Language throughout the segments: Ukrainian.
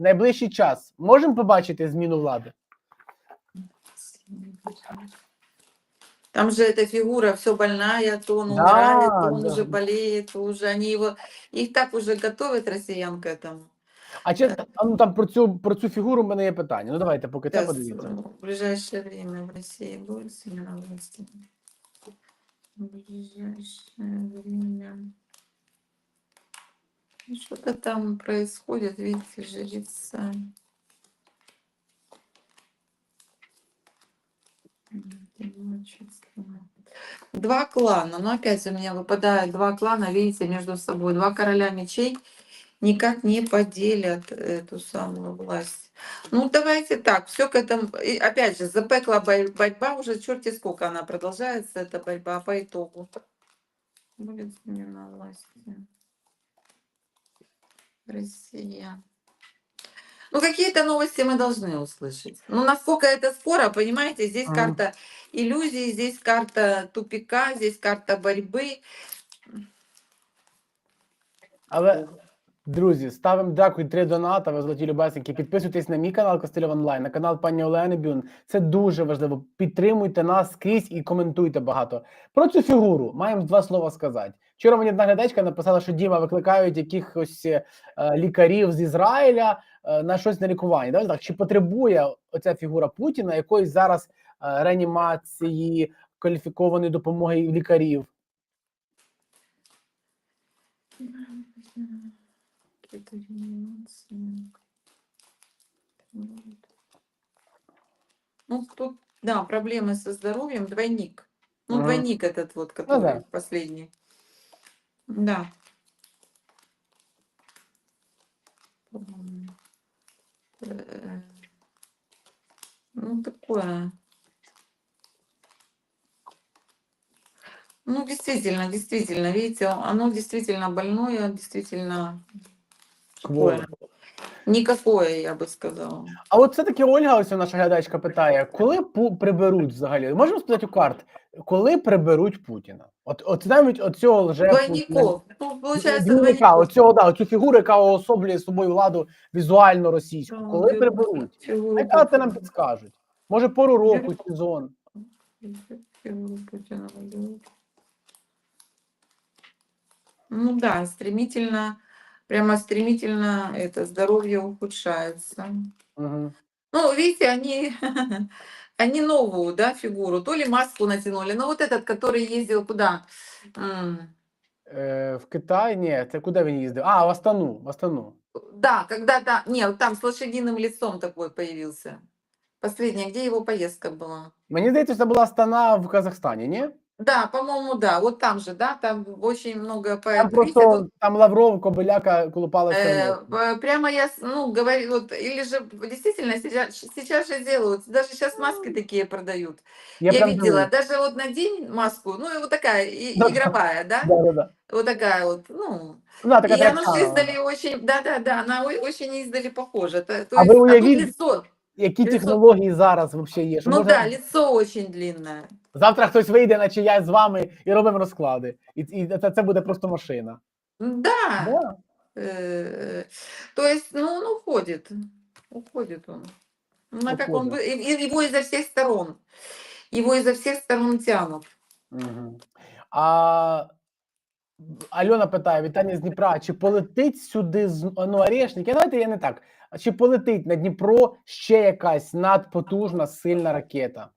найближчий час можемо побачити зміну влади? Там же эта фигура все больная, то он Да, умирает, то он да. уже болеет, то уже они его, их так уже готовят россиян к этому. А чи ну, там про цю про цю фігуру в мене є питання. Ну давайте, поки Сейчас, подивіться. в ближайшее время в России будет смена власти. В ближайшее время. Ну, Что-то там происходит, видите, жрица. Два клана, но опять у меня выпадает два клана, видите, между собой. Два короля мечей никак не поделят эту самую власть. Ну, давайте так, все к этому. И опять же, запекла борьба, уже черти сколько она продолжается, эта борьба по итогу. Будет смена власти. Россия. Ну, какие-то новости мы должны услышать. Ну, насколько это скоро, понимаете, здесь Мгм. карта иллюзий, здесь карта тупика, здесь карта борьбы. Але, друзі, ставимо дякую три доната, ви золоті любесники. Підписуйтесь на мій канал Костельов Онлайн, на канал пані Олени Бюн. Це дуже важливо. Підтримуйте нас скрізь і коментуйте багато. Про цю фігуру маємо два слова сказати. Вчора мені одна глядачка написала, що Діма викликають якихось е, лікарів з Ізраїля е, на щось на лікування. Давайте так, чи потребує оця фігура Путіна якоїсь зараз е, реанімації, кваліфікованої допомоги лікарів? Какие-то реанимации. Вот. Ну, тут, да, проблемы со здоровьем, двойник. Ну, Мгм. двойник этот вот, который да. последний. Да. Э, Ну, такое. Ну, действительно, действительно, видите, оно действительно больное, действительно такое. Никакое, я бы сказала. А от все-таки Ольга, ось наша глядачка питає, коли пу- приберуть взагалі? Можемо спитати у карт, коли приберуть Путіна? От, от навіть оцього лже Двойников. Ну, Двойника, оцього, да, оцю фігуру, яка уособлює собою владу візуально російську. Коли приберуть? Фигуру Хай карти нам Путина. підскажуть. Може, пору року, сезон. Фигуру Путина. Ну да, стремительно, прямо стремительно это здоровье ухудшается. Угу. Ну, видите, они, они новую, да, фигуру, то ли маску натянули, но вот этот, который ездил куда? М, Е, в Китай? Ні, це куди він їздив? А, в Астану, в Астану. Да, когда-то, не, вот там с лошадиным лицом такой появился. Последняя, где его поездка была? Мені здається, це була Астана в Казахстані, ні? Да, по-моему, да, вот там же, да, там очень много Там поэтов. просто Видите, тут, там Лавров, Кобиляка колупалася. э, п- прямо я, с- ну, говорю, вот, или же действительно сейчас, сейчас же делают, даже сейчас маски такие продают. Я, прям видела, дивлюсь. даже вот надень маску, ну, и вот такая, и- Да. игровая, да, Да, да, да. вот такая вот, ну, Да, така и она же тракцанова. издали очень, да-да-да, она о- очень издали похожа. То, то А есть, вы а тут уявили- лицо, Які Лицо- технології зараз взагалі є? Що ну може да, лицо очень длинное. Завтра хтось вийде на чиясь з вами і робимо розклади. І, і це, це буде просто машина. Да. Да. Э, То есть, ну, он уходит. Уходит он. На как он Его изо всех сторон. Его изо всех сторон тянут. Угу. А Альона питає: вітання з Дніпра. Чи полетить сюди з ну, Орешник? Я давайте я не так. Чи полетить на Дніпро ще якась надпотужна сильна ракета?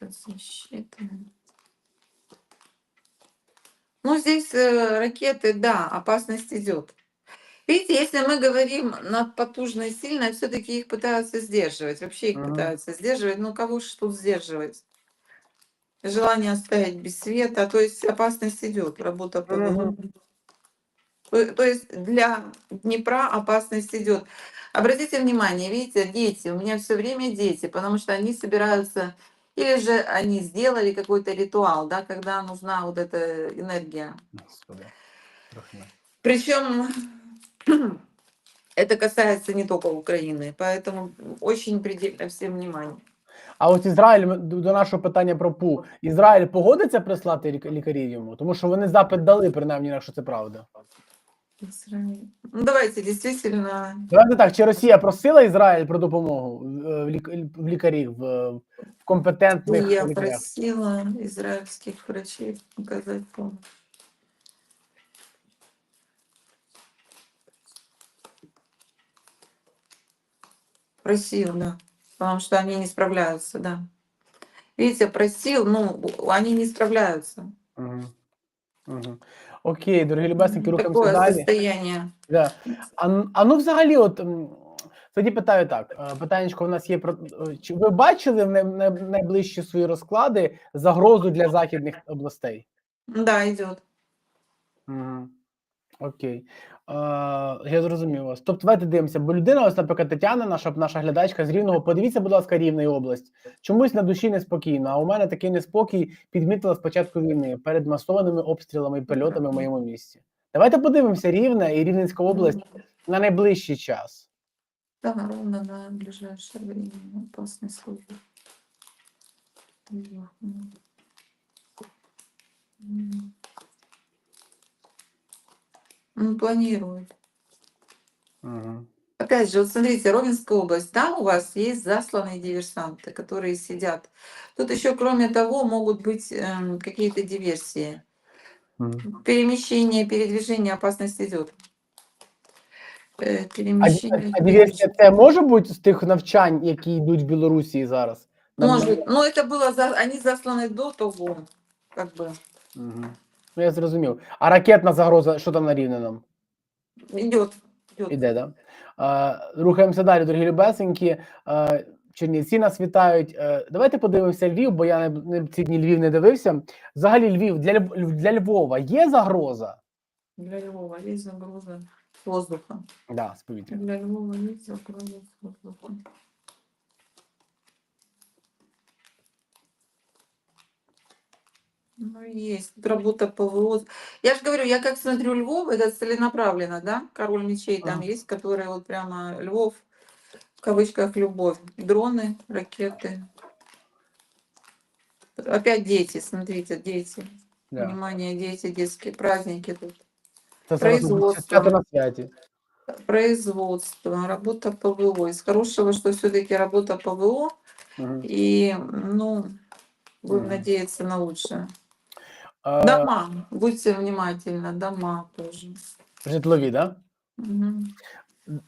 Защита. Ну, здесь э, ракеты, да, опасность идет. Видите, если мы говорим над потужной сильной, все-таки их пытаются сдерживать. Вообще их Мгм. пытаются сдерживать. Ну, кого ж тут сдерживать? Желание оставить без света, то есть опасность идет, работа по выводу. То, есть для Днепра опасность идет. Обратите внимание, видите, дети, у меня все время дети, потому что они собираются, или же они сделали какой-то ритуал, да, когда нужна вот эта энергия. Причем Это касается не только Украины, поэтому очень предельно всем внимание. А от Ізраїль до нашого питання про ПУ. Ізраїль погодиться прислати лікарів йому, тому що вони запит дали, принаймні, якщо це правда. Ну, давайте, действительно, Давайте так, чи Росія просила Ізраїль про допомогу в, в, лік- в лікарів, в, компетентних я лікарях? просила израильских врачей оказать помощь. Просил, да. Потому что они не справляются, да. Видите, просил, ну, они не справляются. Угу. Угу. Окей, дорогі любесники, рухаємося Такое далі. состояние. Да. А, а ну взагалі, от тоді питаю так: е, питаннячко в нас є про е, чи ви бачили в най- най- найближчі свої розклади загрозу для західних областей? Да, идет. Угу. Окей. Я зрозумів вас. Тобто, давайте дивимося, бо людина, ось, наприклад, Тетяна, наша наша глядачка з Рівного, подивіться, будь ласка, Рівна і область. Чомусь на душі неспокійно. А у мене такий неспокій підмітила з початку війни перед масованими обстрілами і польотами в моєму місті. Давайте подивимося Рівне і Рівненська область на найближчий час. Да, ровно на ближайшее время опасный случай. Мгм. М. Ну, планирует. Угу. Опять же, вот смотрите, Ровенская область, там у вас есть засланные диверсанты, которые сидят. Тут еще, кроме того, могут быть эм, какие-то диверсии. Перемещение, передвижение, опасность идет. Э, А, перемещение. а диверсія це може бути з тих навчань, які йдуть в Білорусі зараз? Нам- Может, но это было, за, они засланы до того, как бы, Мгм. Ну, я зрозумів. А ракетна загроза, що там на Рівненому? идет. идет. Іде, да? Е, рухаємося далі, дорогі любесенькі. Е, Чернівці нас вітають. Е, давайте подивимося Львів, бо я не, ці дні Львів не дивився. Взагалі, Львів для, для Львова є загроза? Для Львова есть загроза воздуха. Да, з повітря. Для Львова есть загроза воздуха. Ну, есть работа ПВО. Я же говорю, я как смотрю Львов, это целенаправленно, да? Король мечей там Ага. есть, которые вот прямо Львов, в кавычках любовь. Дроны, ракеты. Опять дети, смотрите, дети. Да. Внимание, дети, детские праздники тут. Зараз Производство. свято на святі. Производство, работа ПВО. Из хорошего, что все-таки работа ПВО, Мгм. и, ну, будем Мгм. надеяться на лучшее. Е, Дома, будьте внимательны, дома тоже. житлові, да? Мгм.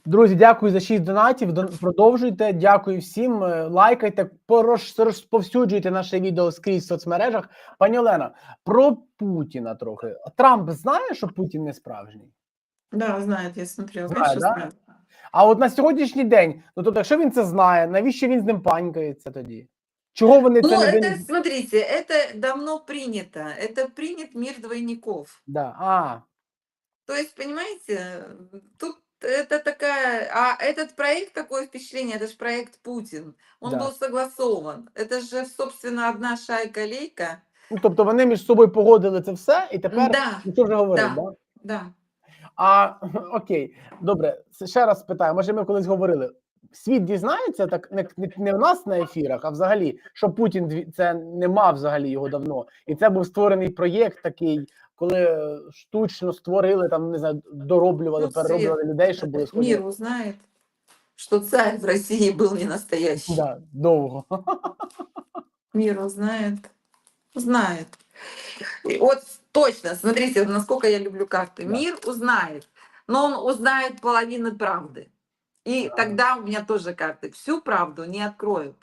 Друзі, дякую за 6 донатів. Дон- Продовжуйте. Дякую всім. Е, Лайкайте, порош- розповсюджуйте наше відео скрізь в соцмережах. Пані Олена, про Путіна трохи. Трамп знає, що Путін не справжній. Да, знает, я смотрела. Знает, Конечно, да? знает. А от на сьогоднішній день, ну тобто, якщо він це знає, навіщо він з ним панькається тоді? Чого вони Ну, це не это, вин- смотрите, это давно принято. Это принят мир двойников. Да. А, То есть, понимаете, тут это такая... А этот проект, такое впечатление, это же проект Путин. Он Да. был согласован. Это же, собственно, одна шайка-лейка. ну тобто вони між собою погодили це все, і тепер Да, ніхто вже говорив, да. да? да. А окей, добре, с- ще раз питаю. Може, ми колись говорили. Світ дізнається так не, не, не в нас на ефірах, а взагалі, що Путін дві- це не мав взагалі його давно, і це був створений проєкт такий, коли е, штучно створили там, не знаю, дороблювали, Ну, перероблювали людей, щоб були схожі. Мир узнает, что царь в России был не настоящий. Да, довго. Мир узнает. Узнает. И вот точно, смотрите, насколько я люблю карты. Да. Мир узнает, но он узнает половину правды. И Да. тогда у меня тоже карты. Всю правду не откроют,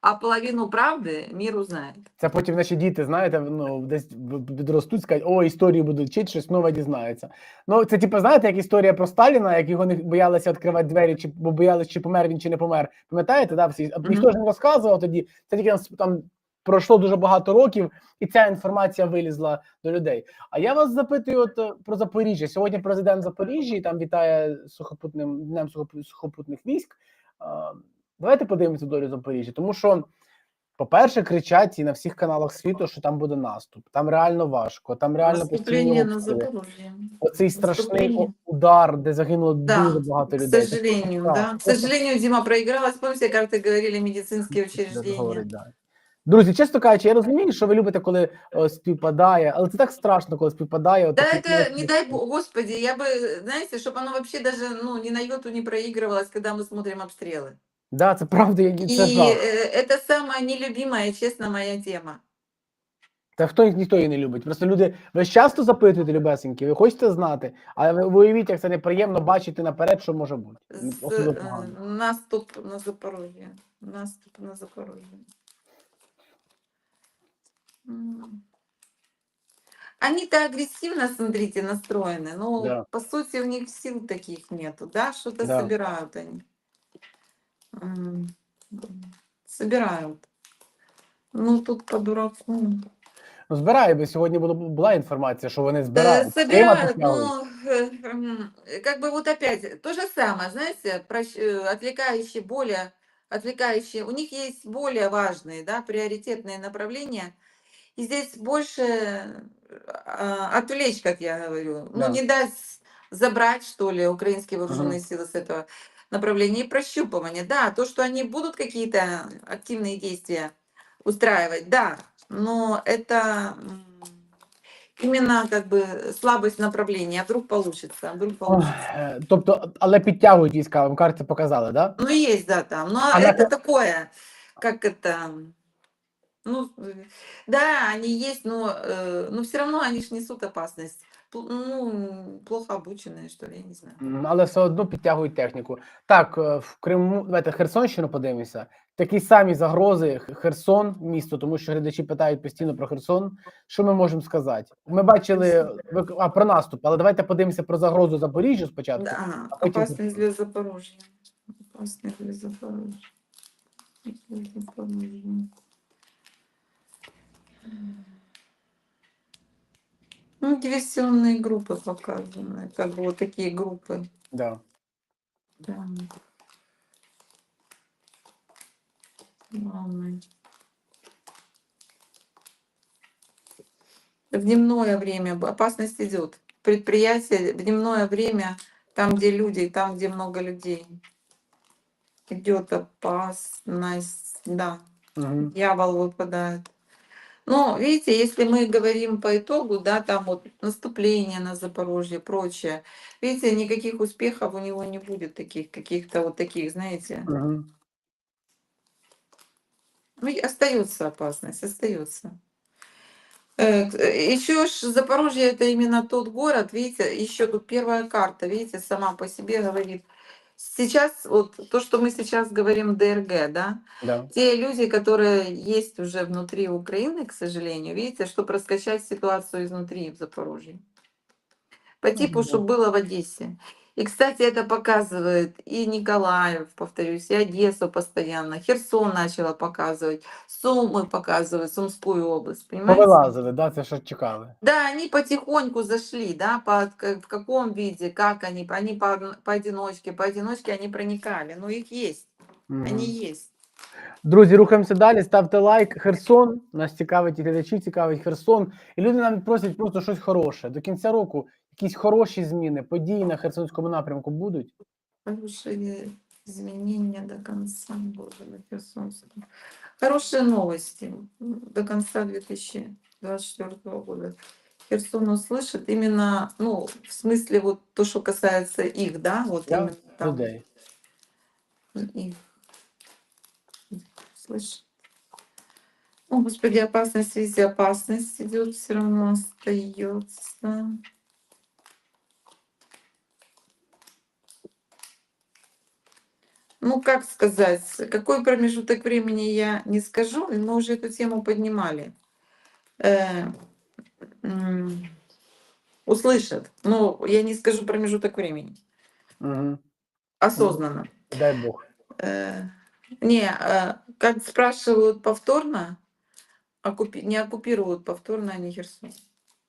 а половину правды мир узнает. Це потім наші діти, знаєте, ну десь підростуть, скажуть, о, історію будуть вчити, щось нове дізнаються. Ну, це типу, знаєте, як історія про Сталіна, як його не боялися відкривати двері, чи бо боялися, чи помер він, чи не помер. Пам'ятаєте, да, всі? А Мгм. ніхто ж не розказував тоді. Це тільки там пройшло дуже багато років, і ця інформація вилізла до людей. А я вас запитую от е, про Запоріжжя. Сьогодні президент Запоріжжя і там вітає сухопутним днем сухопутних військ. Давайте подивимося долю Запоріжжя, тому що По-перше, кричать і на всіх каналах світу, що там буде наступ. Там реально важко, там реально Наступление на обстріли. Оцей страшний удар, де загинуло Да, дуже багато людей. Це сожалению, так, да. К сожалению, Дима проигралась. Помните, как ты говорили, медицинские учреждения? говорить, да. Друзі, чесно кажучи, я розумію, що ви любите, коли о, співпадає, але це так страшно, коли співпадає. Да отакі это, книжки. не дай бог, господи, я бы, знаете, чтобы оно вообще даже, ну, ни на йоту не проигрывалось, когда мы смотрим обстрелы. Да, це правда, я- И це жах. э, это самая нелюбимая, честно, моя тема. Та хто ніхто її не любить. Просто люди, ви ж часто запитуєте, любесенькі, ви хочете знати, але ви ви уявіть, як це неприємно бачити наперед, що може бути. З, Особливо э, погано. наступ на Запорожье. Наступ на Запорожье. М. Они-то агрессивно, смотрите, настроены. Но Да. по сути у них сил таких нету, да? Что-то Да. собирают они. М, Собирают. Ну, тут по дураку. Ну, збирає, бо сьогодні було, була інформація, що вони Э, збирають. Крима Собирают, підтягують. ну, э, м, как бы вот опять то же самое, знаете, прощ- э, отвлекающие более, отвлекающие, у них есть более важные, да, приоритетные направления, и здесь больше а, отвлечь, как я говорю, Да. ну, не дать забрать, что ли, украинские вооруженные Мгм. силы с этого направления, и прощупывание, да, то, что они будут какие-то активные действия устраивать, да, но это м, именно как бы слабость направления, а вдруг получится, а вдруг Ох, получится. е, Тобто, але підтягують війська, вам карти показали, да? Ну, есть, да, там, но А на это ка- такое, как это, ну, э, да, они есть, но, э, но все равно они ж несут опасность. Пл- Ну, плохо обученные, что ли, я не знаю. М, Але все одно підтягують техніку. Так, е, в Криму, давайте Херсонщину подивимося. Такі самі загрози Х- Херсон, місто, тому що глядачі питають постійно про Херсон. Що ми можемо сказати? Ми бачили ви- а, про наступ, але давайте подивимося про загрозу Запоріжжя спочатку. Да, а потім опасность для Запорожья. Опасность для Запорожья. Для Запорожья. Ну, диверсионные группы показаны, как бы вот такие группы. Да. Да. Главное. В дневное время опасность идет. Предприятие в дневное время, там, где люди, там, где много людей. Идет опасность, да. Угу. Дьявол выпадает. Но видите, если мы говорим по итогу, да, там вот наступление на Запорожье, прочее, видите, никаких успехов у него не будет таких, каких-то вот таких, знаете. Угу. Ну, остается опасность, остается. Еще ж Запорожье это именно тот город, видите, еще тут первая карта, видите, сама по себе говорит. Сейчас, вот то, что мы сейчас говорим ДРГ, да, Да. те люди, которые есть уже внутри Украины, к сожалению, видите, чтобы раскачать ситуацию изнутри в Запорожье. По типу, Мгм. что было в Одессе. И, кстати, это показывает и Николаев, повторюсь, и Одессу постоянно, Херсон начала показывать, Сумы показывают, Сумскую область, понимаете? Повилазили, да, це що чекали. Да, они потихоньку зашли, да, по, к- в каком виде, как они, они по, поодиночке, поодиночке они проникали, но их есть, Мгм. они есть. Друзі, рухаємося далі. Ставте лайк. Херсон. Нас цікавить і глядачі, цікавить Херсон. І люди нам просять просто щось хороше. До кінця року якісь хороші зміни, події на Херсонському напрямку будуть. Хорошие изменения до конца года на Херсонском. Хорошие новости до конца 2024 года. Херсон услышит именно, ну, в смысле вот то, что касается их, да, вот Да, именно там. Людей. Их. Слышь. О, Господи, опасность везде, опасность идет, все равно остается. Ну, как сказать, какой промежуток времени я не скажу, мы уже эту тему поднимали. Э, м, услышат. Но я не скажу промежуток времени. Угу. Осознанно. Дай Бог. Э, не, э, как спрашивают повторно, оккупи- не оккупируют повторно они Херсон.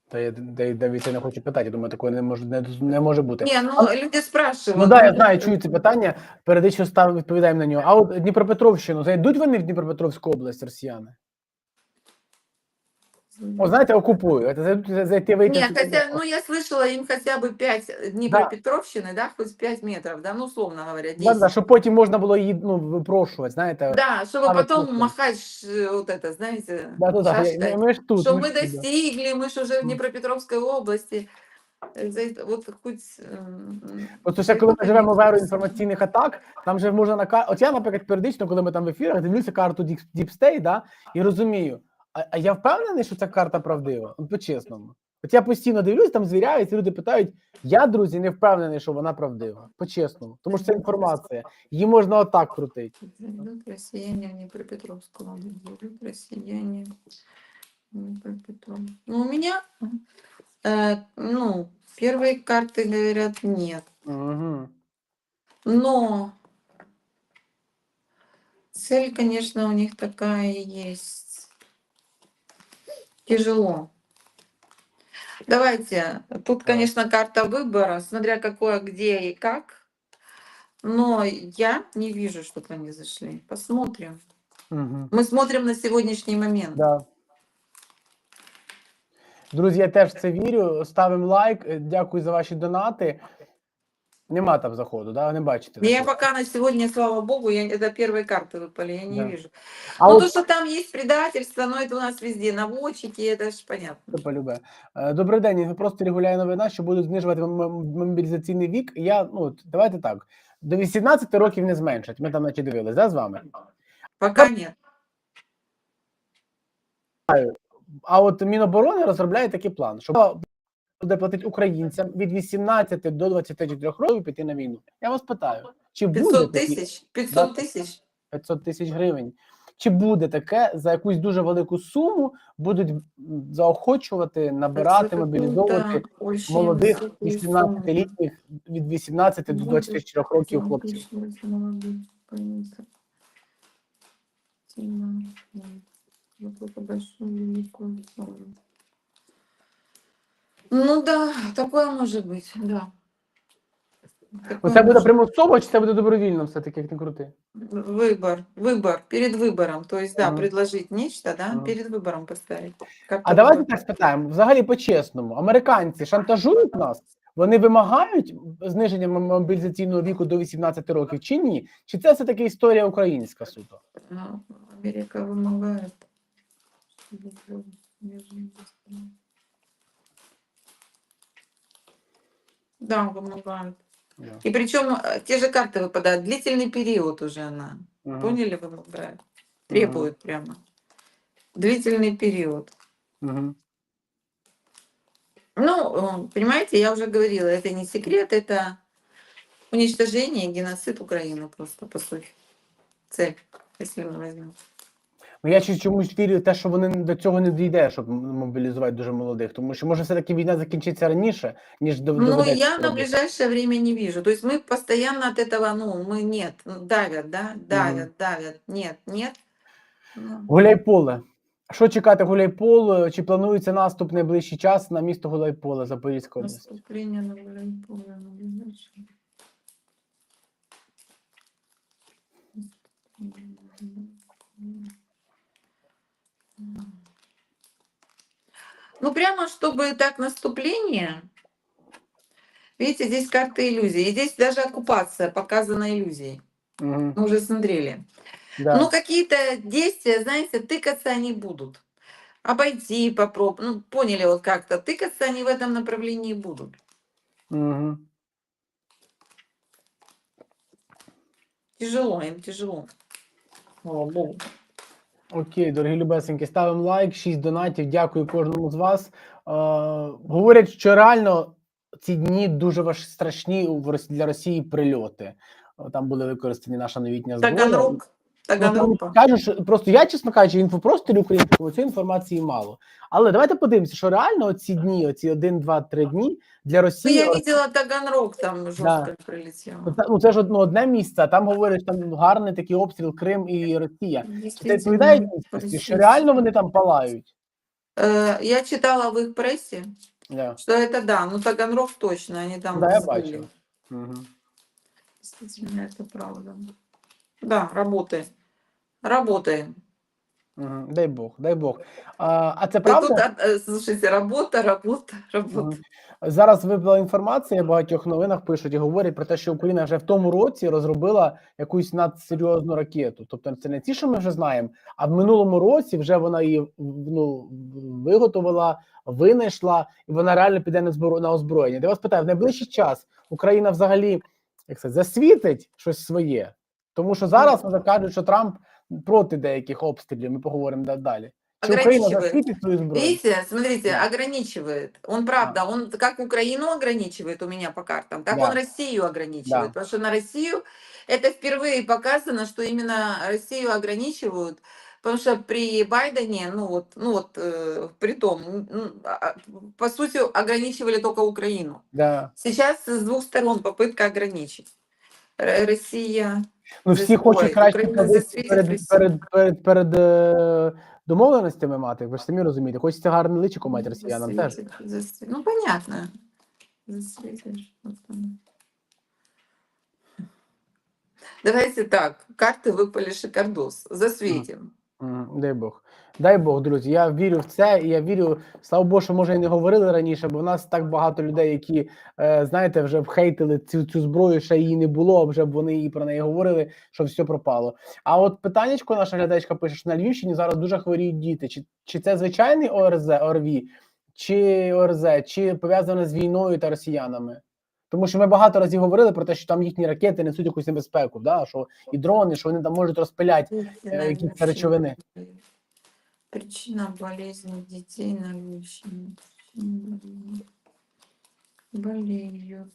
Та я Давід я не хочу питати. Я думаю, такого не може не, не може бути. Ні, ну люди спрашивали. Ну да, я знаю, чую це питання. Періодично став відповідаємо на нього. А от Дніпропетровщину зайдуть вони в Дніпропетровську область, росіяни? О, знаєте, окупують. Це зайдуть зайти вийти. Не, хотя, ну я слышала, им хотя бы 5 Днепропетровщины, да, хоть 5 метров, да, ну условно говоря, 10. Да, да, щоб потім можна було її ну, випрошувати, знаєте. Да, чтобы Пару потом крупных. махать ш- вот это, знаете, Да, да, да. шашкой, Ми, ми ж тут. что ми мы ж тут, да. достигли, мы же уже в Мгм. Днепропетровской области. Э, за это Вот хоть... м, Просто ще коли ми живемо в еру інформаційних атак, там же можна на кар... От я, наприклад, періодично, коли ми там в ефірах, дивлюся карту Deep, Deep State, да, і розумію. А, а я впевнений, що ця карта правдива? От по-чесному. От я постійно дивлюсь, там звіряються, люди питають. Я, друзі, не впевнений, що вона правдива. По-чесному. Тому що це інформація. Її можна отак крутити. Зайдут россияне в Днепропетровскую область. Зайдут россияне в Днепропетровск. Ну, у меня, э, ну, первые карты говорят нет. Угу. Но цель, конечно, у них такая есть. Тяжело. Давайте. Тут, Так. конечно, карта выбора, смотря какое, где и как. Но я не вижу, чтобы они зашли. Посмотрим. Угу. Мы смотрим на сегодняшний момент. Да. Друзі, я теж в це вірю. Ставимо лайк. Е, Дякую за ваші донати. Нема там заходу, да? Не бачите. Я такого? пока на сегодня, слава богу, я, это первые карты выпали, я не Да. вижу. А ну, от то, что там есть предательство, но это у нас везде, наводчики, это ж понятно. Це полюбе. Е, Добрий день. Просто регулярна новина, що будуть знижувати м- м- мобілізаційний вік. Я ну от, давайте так. До 18 років не зменшать. Ми там наче дивились, да, з вами. Пока нет. А от Міноборони розробляє такий план, що буде платити українцям від 18 до 24 років піти на війну. Я вас питаю, чи буде 500 такі- тысяч? 500 Да. тысяч? 500 тисяч гривень. Чи буде таке за якусь дуже велику суму будуть заохочувати, набирати, мобілізовувати молодих 18-літніх від 18 до 24 років хлопців? Ну да, такое может быть, да. Такое Ну, це буде может примусово, чи це буде добровільно все-таки, як не крути? Выбор, выбор, перед выбором. То есть, да, Мгм. предложить нечто, да, Мгм. перед выбором поставить. Как А давайте так спитаємо, взагалі по-чесному, американці шантажують нас? Вони вимагають зниження м- мобілізаційного віку до 18 років чи ні? Чи це все-таки історія українська суто? Ну, Америка вымогает. Было между- Да. И причем э, те же карты выпадают. Длительный период уже она. Мгм. Поняли, вымогает? Требует прямо. Длительный период. Мгм. Ну, э, понимаете, я уже говорила, это не секрет, это уничтожение, геноцид Украины просто, по сути. Цель, если мы возьмем. Ну, я щось чомусь вірю в те, що вони до цього не дійде, щоб м- мобілізувати дуже молодих. Тому що може все-таки війна закінчиться раніше, ніж дов- Ну, доведеться я на робити. ближайшее время не вижу. То есть мы постоянно от этого, ну, мы нет, ну, давят, да, давят, давят, нет, нет. Ну, Гуляйполе. Що чекати Гуляйполе? Чи планується наступ найближчий час на місто Гуляйполе Запорізька область? Наступление на Гуляйполе, на Ну, прямо чтобы так наступление. Видите, здесь карта иллюзии. И здесь даже оккупация показана иллюзией. Мгм. Мы уже смотрели. Да. Ну, какие-то действия, знаете, тыкаться они будут. Обойти, попробовать. Ну, поняли вот как-то. Тыкаться они в этом направлении будут. Мгм. Тяжело, им тяжело. Слава Богу. Окей, дорогі любесеньки, ставимо лайк, 6 донатів. Дякую кожному з вас. Е, говорять, що реально ці дні дуже важ страшні для Росії прильоти. Там були використані наша новітня зброя. Таганрог. Ну, Таганрог. там кажуть, що просто я, чесно кажучи, в інфопросторі українському цієї інформації мало. Але давайте подивимося, що реально оці дні, оці 1, 2, 3 дні для Ну, Росії. я ось- видела Таганрог, там жестко прилетело. ну, це- ну, це ж одно одне місце, а там говорять, що там гарний такий обстріл Крим і Росія. Це відповідає дійсності, що реально вони там палають. Э, Я читала в их прессе, Да. что это да, ну Таганрог точно, они там Да, я были. бачив. Угу. Действительно, это правда. Да, работаем. Работаем. Дай Бог, дай Бог. А, а це правда? тут, а, э, слушайте, работа, работа, работа. Мгм. Зараз випала інформація, в багатьох новинах пишуть і говорять про те, що Україна вже в тому році розробила якусь надсерйозну ракету. Тобто це не ті, що ми вже знаємо, а в минулому році вже вона її ну, виготовила, винайшла, і вона реально піде на збро на озброєння. Я вас питаю, в найближчий час Україна взагалі як це, засвітить щось своє, тому що зараз вже кажуть, що Трамп проти деяких обстрілів. Ми поговоримо да- далі. Чи Україна Ограничивает. засвітить свою зброю? Видите, смотрите, Да. ограничивает. Он правда, он как Украину ограничивает у меня по картам, так Да. он Россию ограничивает. Да. Потому что на Россию это впервые показано, что именно Россию ограничивают. Потому что при Байдене, ну вот, ну вот э, при том, ну, а, а, по сути, ограничивали только Украину. Да. Сейчас с двух сторон попытка ограничить. Р- Россия. Ну, всі всі хочуть ой, краще Україна позиції засвітить перед, перед, перед, перед е, домовленостями мати. Ви ж самі розумієте, хочеться гарне личико мати росіянам теж. Засветит. Ну, понятно. Засвітиш. Давайте так, карты выпали шикардос. Засветим. Дай Бог. Дай Бог, друзі. Я вірю в це, і я вірю, слава Богу, що може і не говорили раніше, бо в нас так багато людей, які, е, знаєте, вже б хейтили цю, цю зброю, ще її не було, а вже б вони і про неї говорили, що все пропало. А от питаннячко наша глядачка пише, що на Львівщині зараз дуже хворіють діти. Чи, чи це звичайний ОРЗ, ОРВІ, чи ОРЗ, чи пов'язане з війною та росіянами? Тому що ми багато разів говорили про те, що там їхні ракети несуть якусь небезпеку, да? що і дрони, що вони там можуть розпиляти. Какие-то болезни- речовины. Причина болезни детей на Львовщине. Причина болезни. Болеют.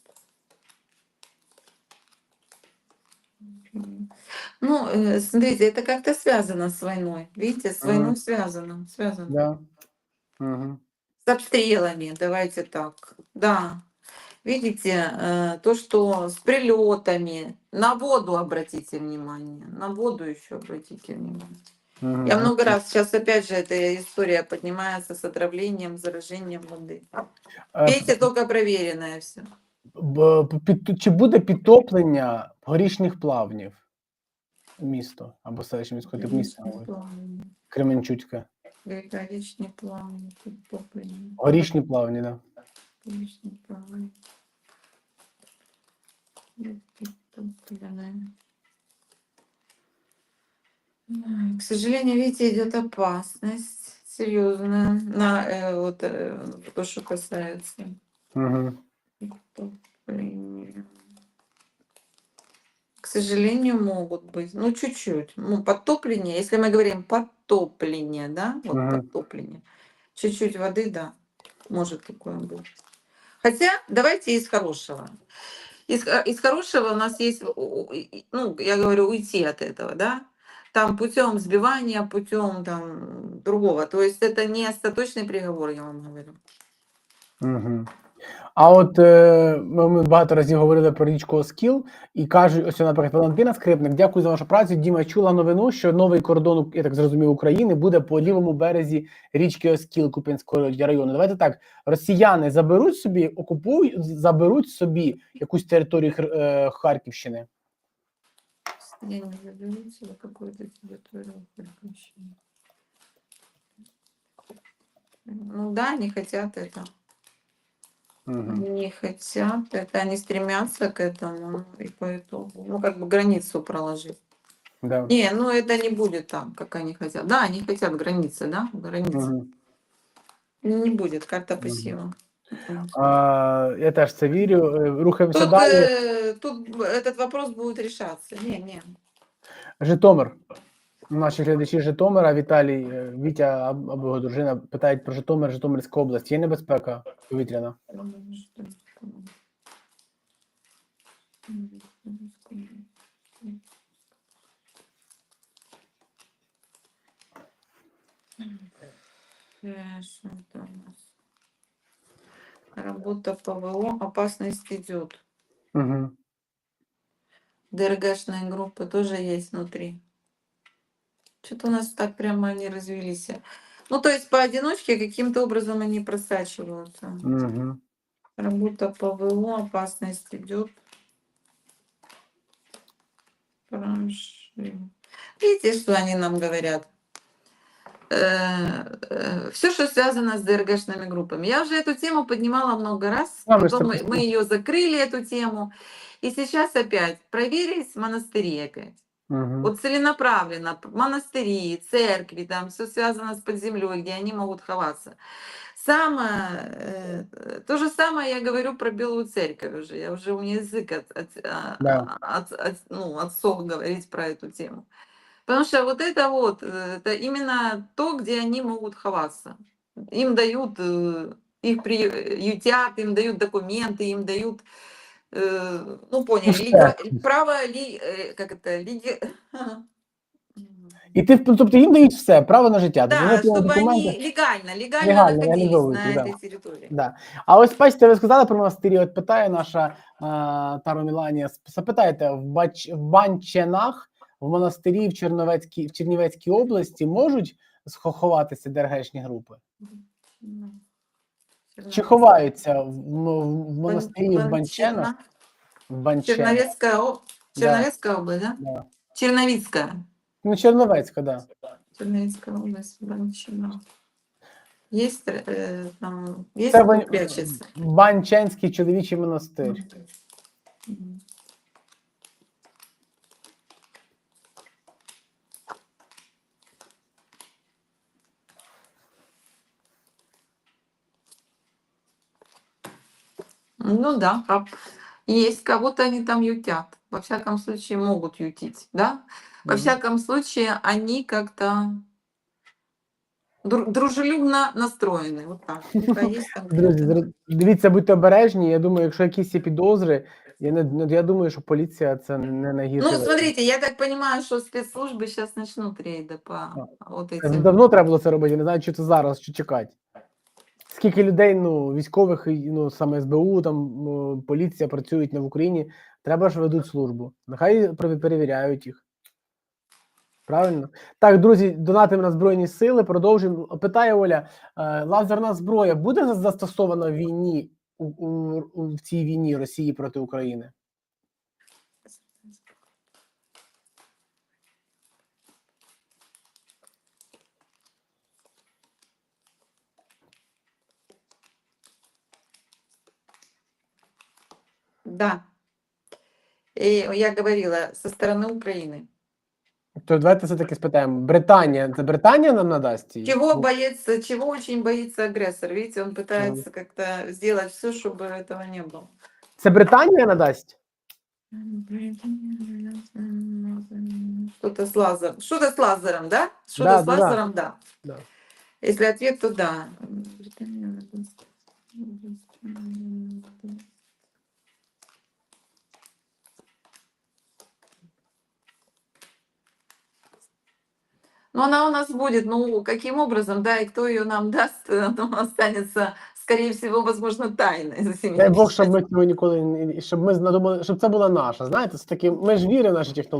Ну, э, смотрите, это как-то связано с войной. Видите, с войной связано. Связано. Да. Угу. С обстрелами, давайте так. Да. Видите, э, то, что с прилетами, на воду обратите внимание, на воду еще обратите внимание. Я много раз, сейчас опять же эта история поднимается с отравлением, заражением воды. Е, Пейте только проверенное все. б- під- Чи буде підтоплення горішніх плавнів місто або селище міського типу міста Кременчуцьке? Горичный плавный, тут топление. Горішні плавні, да. Горичный плавный. Топленое. К сожалению, видите, идет опасность серьезная на э, вот э, то, что касается Угу. К сожалению, могут быть. Ну, чуть-чуть. Ну, подтопление. Если мы говорим подтопление, да, вот Мгм. подтопление. Чуть-чуть воды, да, может такое быть. Хотя, давайте из хорошего. Из, х- из хорошего у нас есть, ну, я говорю, уйти от этого, да, там путем сбивания, путем там другого. То есть это не остаточный приговор, я вам говорю. Угу. А от е, ми, багато разів говорили про річку Оскіл і кажуть, ось, наприклад, Валентина Скрипник, дякую за вашу працю. Діма чула новину, що новий кордон, я так зрозумів, України буде по лівому березі річки Оскіл Куп'янського району. Давайте так, росіяни заберуть собі, окупують, заберуть собі якусь територію е, Харківщини. Я не заберу себе какую-то территорию приключений. Ну да, они хотят это. Угу. Не хотят это, они стремятся к этому, и по итогу, ну, как бы границу проложить. Да. Не, ну это не будет так, как они хотят. Да, они хотят границы, да, границы. Угу. Не будет карта пассива. А, я теж це вірю. Е, Рухаємося Тут, далі. э, тут б- этот вопрос будет решаться. Не, не. Житомир. Наші глядачі з Житомира, Віталій, е, Вітя аб- або його дружина питають про Житомир, Житомирська область. Є небезпека повітряна? Э, что это у нас? Работа ПВО, опасность идет. Угу. ДРГшные группы тоже есть внутри. Что-то у нас так прямо они развелись. Ну, то есть поодиночке каким-то образом они просачиваются. Угу. Работа ПВО, опасность идет. Прошли. Видите, что они нам говорят? Все, что связано с ДРГшными группами. Я уже эту тему поднимала много раз. А, Потом мы, мы ее закрыли, эту тему. И сейчас опять проверились монастыри опять. Угу. Вот целенаправленно монастыри, церкви, там все связано с под землей, где они могут ховаться. Самое, э, э, то же самое я говорю про Белую Церковь уже. Я уже у меня язык от, от- а, Да. от- от- ну, отсох говорить про эту тему. Потому что вот это вот, э, это именно то, где они могут ховаться. Им дают, э, их приютят, им дают документы, им дают, э, ну поняли, все. лига- право, ли, э, как это, лиги... І ти, ну, тобто їм дають все, право на життя. Тобто Да, вони отримують чтобы документи. они легально, легально, Легально, находились реализовывают, на да. этой территории. Да. А ось бачите, ви сказали про монастирі. От питає наша е, Таро Міланія. сп- Запитайте, в, Бач, в Банченах, в монастирі в Черновецькій, в Чернівецькій області можуть сховатися ДРГшні групи? Ну, Чи ховаються в, м- в монастирі в Банченах? В Банченах. Черновецкая, о- Да. Область, да? Да. Черновицкая. Ну, Черновецька, да. Черновицкая область, Банчина. Есть э, там, есть Це Бан- Банченський чоловічий монастир. Ну да, как есть кого-то они там ютят. Во всяком случае могут ютить, да? Во Мгм. всяком случае они как-то дру- дружелюбно настроены. Вот так. Это есть там Друзі, где-то. зр- дивіться, будьте обережні. Я думаю, якщо якісь є підозри, я не ну, я думаю, що поліція це не найгірше. Ну, смотрите, я так понимаю, что спецслужбы сейчас начнут рейды по вот Це этим. Давно треба було це робити. Я не знаю, чи це зараз, чи чекати. Скільки людей, ну, військових, ну, саме СБУ, там ну, поліція працюють не в Україні, треба ж ведуть службу. Нехай перевіряють їх. Правильно? Так, друзі, донатимо на Збройні Сили. Продовжуємо. Питає Оля: е, лазерна зброя буде застосована в війні у, у, у- в цій війні Росії проти України? Да. И я говорила, со стороны Украины. То давайте все-таки спитаємо. Британія, це Британія нам надасть? її? Чего Ну, боится, чего очень боится агрессор? Видите, он пытается как-то сделать все, чтобы этого не было. Це Британія надасть? Что-то с лазером. Что-то с лазером, да? Что-то Да, с да, да. лазером, да. Да. Если ответ, то да. Но она у нас будет, ну, каким образом, да, и кто ее нам даст, она останется, скорее всего, возможно, тайной. за семи Дай Бог, щоб ми цього ніколи не щоб ми надумали, щоб це була наша. Знаєте, це таки, ми ж віримо в наші технології.